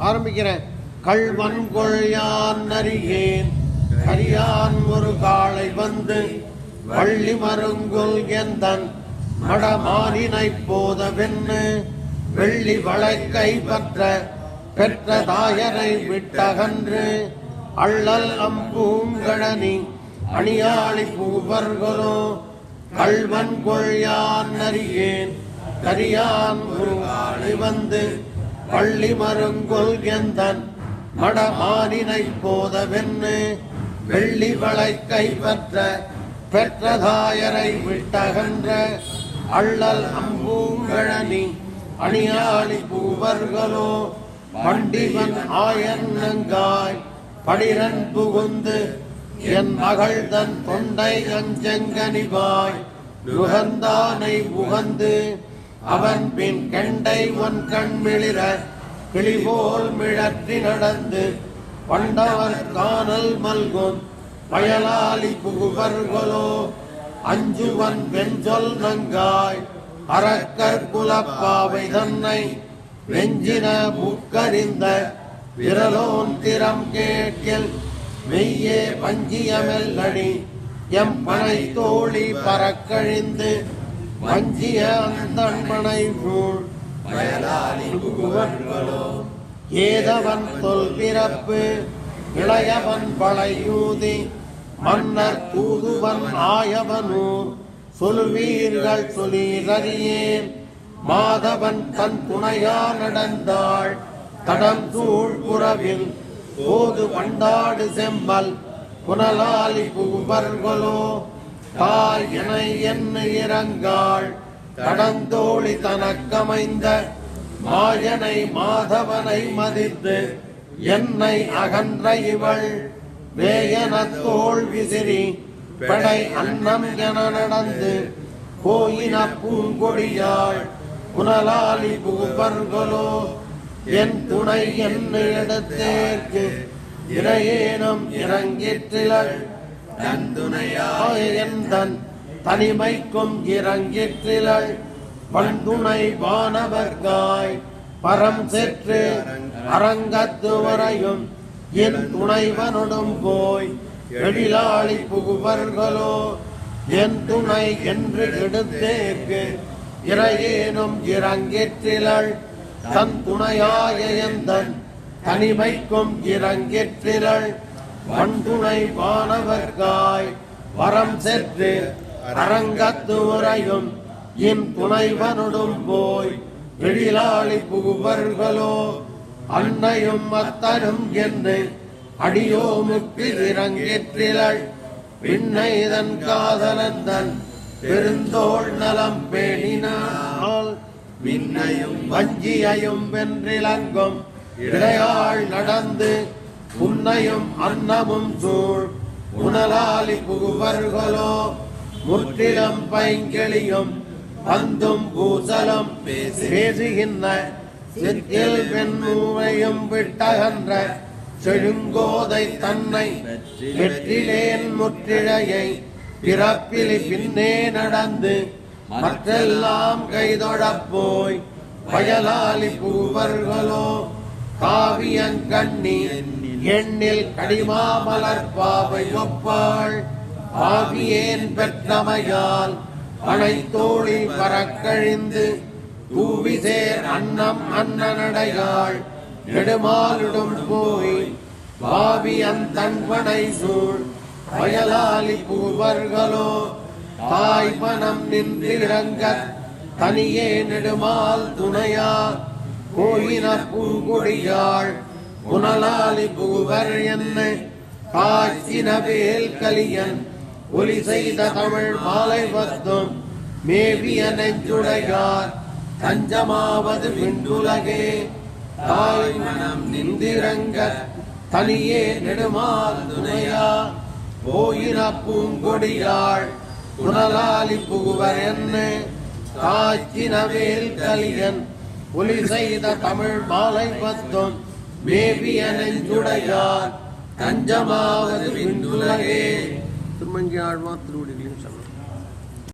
ஆரம்பிக்கிறேன் கள்வன் கொள்யான் அறியேன் கரியான் ஒரு காளை வந்து வள்ளி மருங்குல் எந்தன். மடமானினை போத வெள்ளி வழக்கை பற்ற பெற்ற தாயரை விட்டகன்று. அள்ளல் அம்பூங்கழனி அணியாளி பூவர்களோ கள்வன் கொள்யான் அறியேன் கரியான் உருவாளி வந்து பள்ளி மருங்கொல் எந்தன் மடமானினை போத வெள்ளி வளை கைப்பற்ற பெற்றதாயரை விட்டகன்ற அள்ளல் அம்பூங்கழனி அணியாளி பூவர்களோ பண்டிவன் ஆயன்னங்காய் படிரன் புகுந்து என் மகள் தன் தொண்டை அஞ்சங்கனிவாய் நுகந்தானை உகந்து அவன் பின் கெண்டை உன் கண் மிளிர கிளிபோல் மிழற்றி நடந்து பண்டவர் காணல் மல்கும் வயலாளி புகுவர்களோ அஞ்சுவன் வெஞ்சொல் நங்காய் அரக்கர் குலப்பாவை தன்னை வெஞ்சின முக்கறிந்த விரலோன் திறம் கேட்கில் மெய்யே பஞ்சியமெல்லடி. எம் பனை தோழி பறக்கழிந்து வஞ்சிய அந்தண்மனை சூழ். வயலாளி ஏதவன் தொல் பிறப்பு இளையவன் பழையூதி. மன்னர் தூதுவன் ஆயவனூர் சொல்வீர்கள் சொல்லியறியேன் மாதவன் தன் துணையா நடந்தாள். தடம் சூழ் புறவில் போது பண்டாடு செம்மல் புனலாலி புகுவர்களோ தாய் என என்ன இறங்காள் கடந்தோழி தனக்கமைந்த மாயனை மாதவனை மதித்து என்னை அகன்ற இவள் வேயன தோல் விசிறி படை அன்னம் என நடந்து கோயின பூங்கொடியாள் புனலாலி புகுவர்களோ என் துணை என்னை எடுத்தேற்கு இறையேனும் இறங்கிற்றிலள். தன் எந்தன் தனிமைக்கும் இறங்கிற்றிலள் பண்துணை வானவர்காய் பரம் செற்று அரங்கத்து வரையும் என் துணைவனுடன் போய் எழிலாளி புகுவர்களோ என் துணை என்று எடுத்தேற்கு இறையேனும் இறங்கிற்றிலள் தன் துணையாய எந்தன் தனிமைக்கும் இறங்கிற்றிலள் வன்துணை வானவர்காய் வரம் சென்று அரங்கத்து உரையும் என் துணைவனுடும் போய் எழிலாளி புகுவர்களோ அன்னையும் அத்தனும் என்று அடியோமுக்கு இறங்கிற்றிலள். பின்னைதன் காதலந்தன் பெருந்தோள் நலம் பேணினால் விண்ணையும் வஞ்சியையும் வென்றிலங்கும் இடையாள் நடந்து உன்னையும் அன்னமும் சூழ் உணலாலி புகுவர்களோ முற்றிலும் பைங்கிளியும் பந்தும் பூசலும் பேசுகின்ற சிற்றில் வெண்மூவையும் விட்டகன்ற செழுங்கோதை தன்னை வெற்றிலேன் முற்றிழையை பிறப்பில் பின்னே நடந்து மற்றெல்லாம் கைதொழப் போய் வயலாளி பூவர்களோ காவியங்கண்ணி எண்ணில் கடிமாமலர் பாவை ஒப்பாள். ஆவியேன் பெற்றமையால் அனைத்தோழி பறக்கழிந்து தூவிசேர் அன்னம் அன்னனடையாள். நெடுமாலிடும் போய் பாவி அந்தன்பனை சூழ். வயலாளி பூவர்களோ தாய் மனம் நின்றிறங்க தனியே நெடுமால் துணையா. கோயின பூங்குடியாள் புனலாலி புகுவர் என்னை காய்ச்சின வேல் கலியன் ஒலி செய்த தமிழ் மாலை பத்தும் மேவிய நெஞ்சுடையார் தஞ்சமாவது விண்டுலகே தாய் மனம் நிந்திரங்க தனியே நெடுமால் துணையா. போயின பூங்கொடியாள் புனலாலி புகுவர் என்ன காய்ச்சின வேல் கலியன் ஒலி செய்த தமிழ் மாலை பத்தும் மேவிய நெஞ்சுடையார் தஞ்சமாவது விந்துலகே திருமங்கி ஆழ்வார் திருவடிகளின் சமயம்